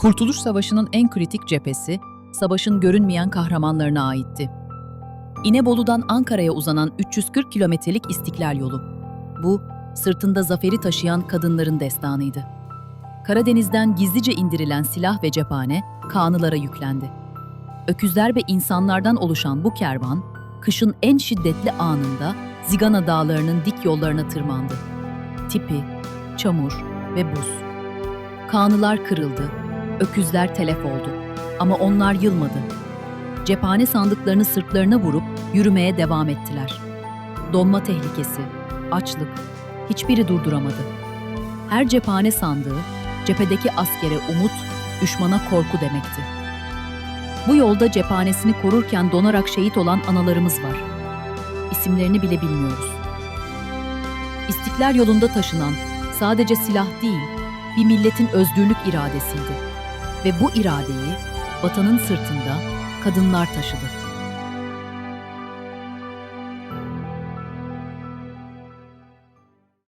Kurtuluş Savaşı'nın en kritik cephesi, savaşın görünmeyen kahramanlarına aitti. İnebolu'dan Ankara'ya uzanan 340 kilometrelik İstiklal Yolu. Bu, sırtında zaferi taşıyan kadınların destanıydı. Karadeniz'den gizlice indirilen silah ve cephane Kanlılara yüklendi. Öküzler ve insanlardan oluşan bu kervan, kışın en şiddetli anında Zigana dağlarının dik yollarına tırmandı. Tipi, çamur ve buz. Kanılar kırıldı, öküzler telef oldu. Ama onlar yılmadı. Cephane sandıklarını sırtlarına vurup yürümeye devam ettiler. Donma tehlikesi, açlık, hiçbiri durduramadı. Her cephane sandığı, cephedeki askere umut, düşmana korku demekti. Bu yolda cephanesini korurken donarak şehit olan analarımız var. İsimlerini bile bilmiyoruz. İstiklal yolunda taşınan sadece silah değil, bir milletin özgürlük iradesiydi. Ve bu iradeyi vatanın sırtında kadınlar taşıdı.